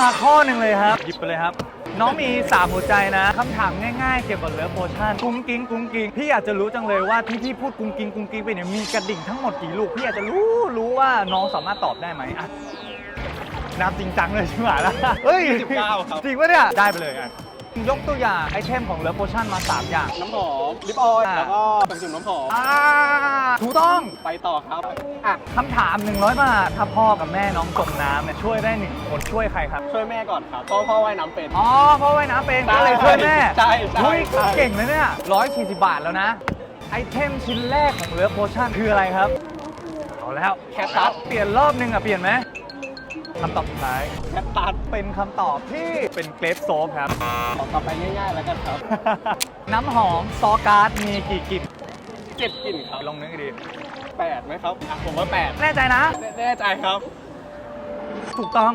มาข้อหนึ่งเลยครับ หยิบไปเลยครับ น้องมี 3 หัวใจนะคำถามง่ายๆ เกี่ยวกับเลิฟโพชั่นกุ้งกิ้งกุ้งกิ้งพี่อยากจะรู้จังเลยว่าที่พี่พูดกุ้งกิ้งกุ้งกิ้งไปเนี่ยมีกระดิ่งทั้งหมดกี่ลูก พี่อยากจะรู้รู้ว่าน้องสามารถตอบได้ไหมอะนับจริงจังเลยใช่ไหมล่ะเฮ้ย19ครับ จริงปะเนี่ยได้ไปเลยอะ ยกตัวอย่างไอเทมของเลิฟโพชั่นมา 3 อย่าง น้ำหอมลิปออยล์อ่า แล้วก็ผงจุ่มน้ำหอมอ่าถูกต้องไปต่อครับอะคำถาม 100 บาท ถ้าพ่อกับแม่น้องจมน้ำเนี่ยช่วยได้หนึ่งคนช่วยใครครับ ช่วยแม่ก่อนครับเพราะพ่อว่ายน้ำเป็น อ๋อเพราะว่ายน้ำเป็นใช่ก็เลยช่วยแม่ใช่ใช่เฮ้ยใช่ เก่งเลยเนี่ย140 บาทแล้วนะ ไอเทมชิ้นแรกของเลิฟโพชั่นคืออะไรครับ เอาแล้วแคทตัสเปลี่ยนรอบนึงอะ เปลี่ยนไหม คำตอบสุดท้ายแคทตัสเป็นคำตอบที่เป็นเกรฟโซฟครับขอต่อไปง่ายๆแล้วกันครับ น้ำหอมซอการ์ดมีกี่กลิ่นเจ็ดกลิ่นครับลองนึกให้ดีแปดไหมครับอะผมว่าแปดแน่ใจนะ แน่ใจครับ ถูกต้อง